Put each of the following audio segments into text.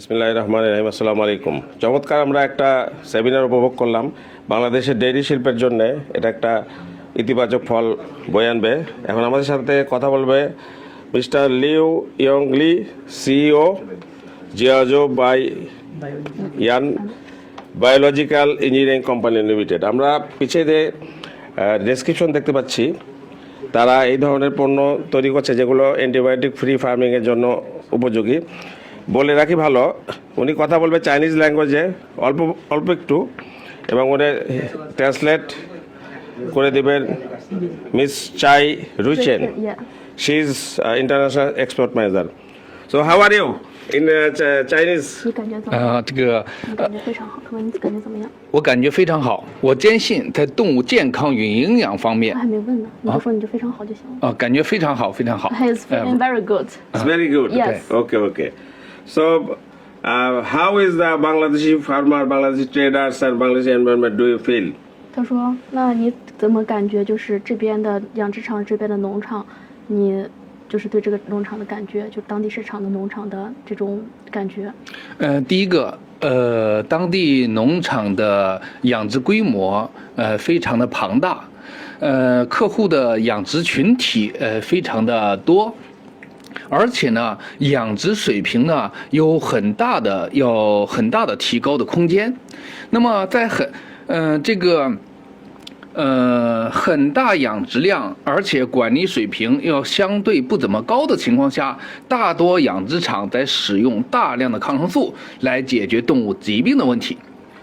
ইসমিল্লাহ রহমান রহিম, আসসালামু আলাইকুম। চমৎকার আমরা একটা সেমিনার উপভোগ করলাম। বাংলাদেশের ডেইরি শিল্পের জন্য এটা একটা ইতিবাচক ফল বয়ে আনবে। এখন আমাদের সাথে কথা বলবে mister Liu Yong Li CEO Jiaozuo Bai Yan biological engineering company limited. আমরা পিছিয়ে দিয়ে ডেসক্রিপশন দেখতে পাচ্ছি, তারা এই ধরনের পণ্য তৈরি করছে যেগুলো অ্যান্টিবায়োটিক ফ্রি ফার্মিংয়ের জন্য উপযোগী। বলে রাখি ভালো উনি কথা বলবে চাইনিজ ল্যাঙ্গুয়েজে অল্প অল্প একটু এবং উনি ট্রান্সলেট করে দেবেন Miss Chai Ruichen Yeah. She is international export manager so how are you in চাইনিজ你感觉怎么样？呃，这个你感觉非常好，他问你感觉怎么样？我感觉非常好，我坚信在动物健康与营养方面他还没问呢，你就说你就非常好就行了。啊、感觉非常好，非常好。 He's feeling very good. It's very good. Yes. Okay, okay. So, uh, how is the Bangladeshi farmer, Bangladeshi traders, and Bangladeshi environment do you feel? 他说：“那你怎么感觉？就是这边的养殖场，这边的农场，你就是对这个农场的感觉，就当地市场的农场的这种感觉。呃，第一个，呃，当地农场的养殖规模呃非常的庞大，呃，客户的养殖群体呃非常的多。而且呢，养殖水平呢有很大的要很大的提高的空间。那么在很呃这个呃很大养殖量，而且管理水平要相对不怎么高的情况下，大多养殖场在使用大量的抗生素来解决动物疾病的问题。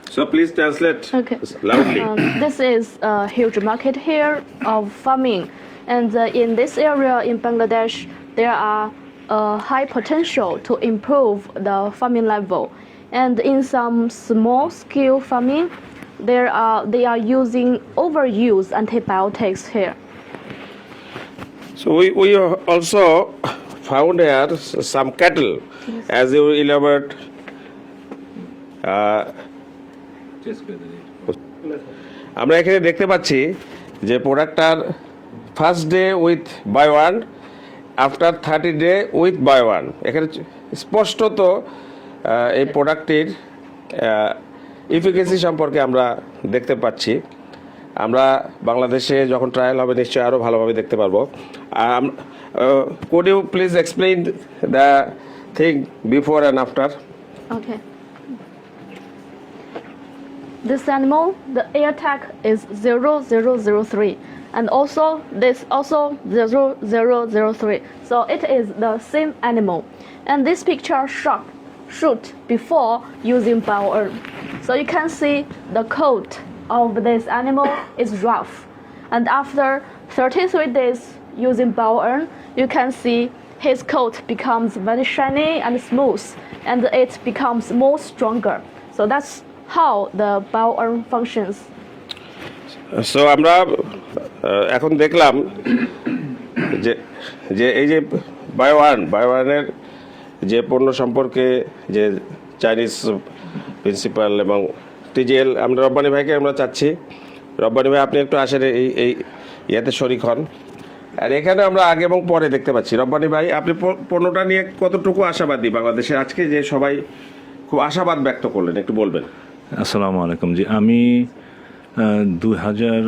So, please translate Okay. loudly. Um, this is a huge market here of farming, and uh, in this area in Bangladesh, there are uh, high potential to improve the farming level. And in some small scale farming, there are they are using overuse antibiotics here. So, we, we also found here some cattle, yes. as you elaborate. Uh, আমরা এখানে দেখতে পাচ্ছি যে প্রোডাক্টটার first day with by one after thirty day with by one এখানে স্পষ্টত এই প্রোডাক্টটির efficacy সম্পর্কে আমরা দেখতে পাচ্ছি। আমরা বাংলাদেশে যখন ট্রায়াল হবে নিশ্চয়ই আরও ভালোভাবে দেখতে পারব। Could you please explain the thing before and after Okay. This animal, the air tag is 0003 and also this also 0003. So it is the same animal. And this picture shot shoot before using Bauer. So you can see the coat of this animal is rough. And after 33 days using Bauer, you can see his coat becomes very shiny and smooth and it becomes more stronger. So that's how the Bauer functions. So আমরা আহ, এখন দেখলাম যে যে এই যে বায়োয়ান বায়োয়ানের যে পণ্য সম্পর্কে যে চাইনিজ প্রিন্সিপাল এবং টিজিএল আমরা রব্বানি ভাইকে আমরা চাচ্ছি। রব্বানি ভাই, আপনি একটু আসেন এই এই ইয়াতে শরিক হন। আর এখানে আমরা আগে এবং পরে দেখতে পাচ্ছি। রব্বানি ভাই, আপনি পণ্যটা নিয়ে কতটুকু আশাবাদী বাংলাদেশে? আজকে যে সবাই খুব আশাবাদ ব্যক্ত করলেন, একটু বলবেন। আসসালামু আলাইকুম জি। আমি দু হাজার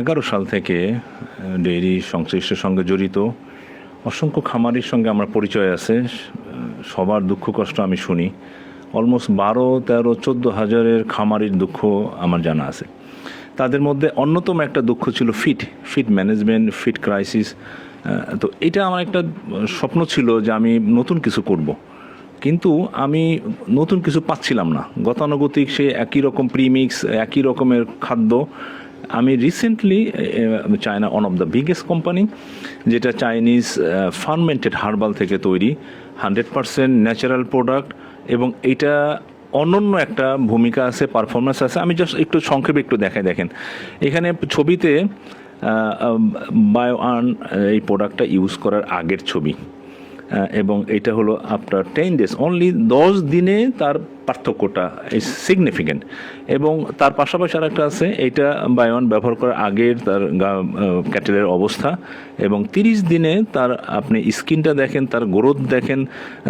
এগারো সাল থেকে ডেইরি সংশ্লিষ্টের সঙ্গে জড়িত। অসংখ্য খামারির সঙ্গে আমার পরিচয় আছে। সবার দুঃখ কষ্ট আমি শুনি। অলমোস্ট বারো, তেরো, চোদ্দ হাজারের খামারির দুঃখ আমার জানা আছে। তাদের মধ্যে অন্যতম একটা দুঃখ ছিল feed feed management, feed crisis. তো এটা আমার একটা স্বপ্ন ছিল যে আমি নতুন কিছু করব। কিন্তু আমি নতুন কিছু পাচ্ছিলাম না। গতানুগতিক সে একই রকম প্রিমিক্স একই রকমের খাদ্য আমি recently China one of the biggest company যেটা চাইনিজ ফার্মেন্টেড হার্বাল থেকে তৈরি হান্ড্রেড পারসেন্ট ন্যাচারাল প্রোডাক্ট এবং এটা অনন্য একটা ভূমিকা আছে পারফরমেন্স আছে। আমি জাস্ট একটু সংক্ষেপে একটু দেখাই, দেখেন। এখানে ছবিতে বায়ো আর্ন এই প্রোডাক্টটা ইউজ করার আগের ছবি। এবং এটা হলো আফটার টেন ডেজ অনলি দশ দিনে তার পার্থক্যটা ইজ সিগনিফিকেন্ট এবং তার পাশাপাশি আর একটা আছে, এটা বায়ন ব্যবহার করার আগের তার ক্যাটেলের অবস্থা। এবং তিরিশ দিনে তার আপনি স্কিনটা দেখেন, তার গ্রোথ দেখেন,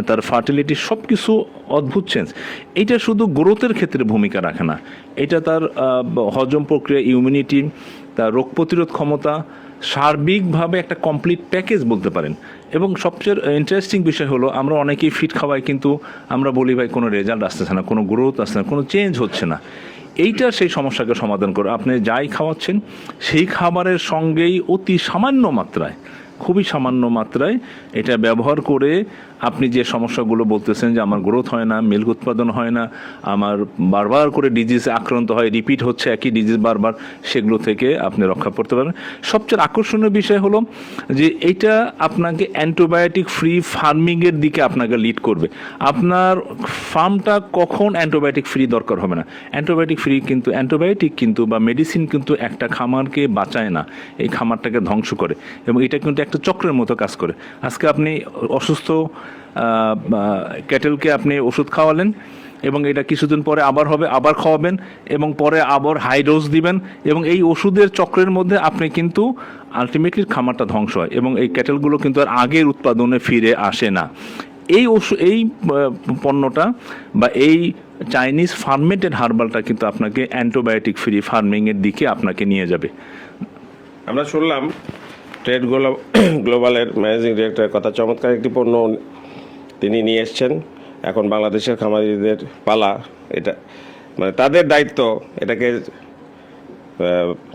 তার ফার্টিলিটি সব কিছু অদ্ভুত চেঞ্জ এটা শুধু গ্রোথের ক্ষেত্রে ভূমিকা রাখে না। এটা তার হজম প্রক্রিয়া ইমিউনিটি তার রোগ প্রতিরোধ ক্ষমতা সার্বিকভাবে একটা কমপ্লিট প্যাকেজ বলতে পারেন। এবং সবচেয়ে ইন্টারেস্টিং বিষয় হলো, আমরা অনেকেই ফিট খাওয়াই, কিন্তু আমরা বলি, ভাই, কোনো রেজাল্ট আসতেছে না, কোনো গ্রোথ আসছে না, কোনো চেঞ্জ হচ্ছে না। এইটা সেই সমস্যাকে সমাধান করে। আপনি যাই খাওয়াচ্ছেন, সেই খাবারের সঙ্গেই অতি সামান্য মাত্রায় খুবই সামান্য মাত্রায় এটা ব্যবহার করে আপনি যে সমস্যাগুলো বলতেছেন যে আমার গ্রোথ হয় না মিল্ক উৎপাদন হয় না, আমার বারবার করে ডিজিজে আক্রান্ত হয় রিপিট হচ্ছে একই ডিজিজ বারবার, সেগুলো থেকে আপনি রক্ষা করতে পারেন। সবচেয়ে আকর্ষণীয় বিষয় হলো যে এটা আপনাকে অ্যান্টিবায়োটিক ফ্রি ফার্মিংয়ের দিকে আপনাকে লিড করবে। আপনার ফার্মটা কখন অ্যান্টিবায়োটিক ফ্রি দরকার হবে না। অ্যান্টিবায়োটিক ফ্রি কিন্তু অ্যান্টিবায়োটিক কিন্তু বা মেডিসিন কিন্তু একটা খামারকে বাঁচায় না, এই খামারটাকে ধ্বংস করে। এবং এটা কিন্তু একটা চক্রের মতো কাজ করে। আজকে আপনি অসুস্থ ক্যাটেলকে আপনি ওষুধ খাওয়ালেন এবং এটা কিছুদিন পরে আবার হবে, আবার খাওয়াবেন এবং পরে আবার হাই ডোজ দিবেন এবং এই ওষুধের চক্রের মধ্যে আপনি কিন্তু আলটিমেটলি খামারটা ধ্বংস হয় এবং এই ক্যাটেলগুলো কিন্তু আর আগের উৎপাদনে ফিরে আসে না। এই ওষুধ এই পণ্যটা বা এই চাইনিজ ফার্মেটেড হার্বালটা কিন্তু আপনাকে অ্যান্টিবায়োটিক ফ্রি ফার্মিংয়ের দিকে আপনাকে নিয়ে যাবে। আমরা শুনলাম ট্রেড গ্লোবালের ম্যানেজিং ডিরেক্টরের কথা চমৎকার একটি পণ্য তিনি নিয়ে এসছেন। এখন বাংলাদেশের খামারিদের পালা এটা মানে তাদের দায়িত্ব এটাকে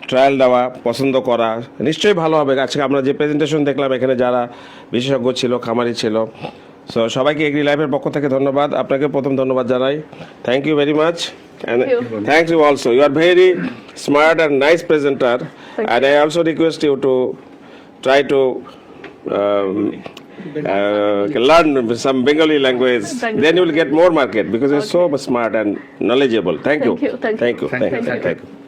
ট্রায়াল দেওয়া পছন্দ করা নিশ্চয়ই ভালো হবে। আজকে আমরা যে প্রেজেন্টেশন দেখলাম এখানে যারা বিশেষজ্ঞ ছিল খামারি ছিল সো সবাইকে এগ্রি লাইফের পক্ষ থেকে ধন্যবাদ। আপনাকে প্রথম ধন্যবাদ জানাই। Thank you very much and. Thanks you also you are very smart and nice presenter and I also request you to try to um, uh, learn some Bengali language. Then you will get more market because you're so smart and knowledgeable. Thank, Thank you, thank you. Thank you. Thank you. Thank you. Thank you.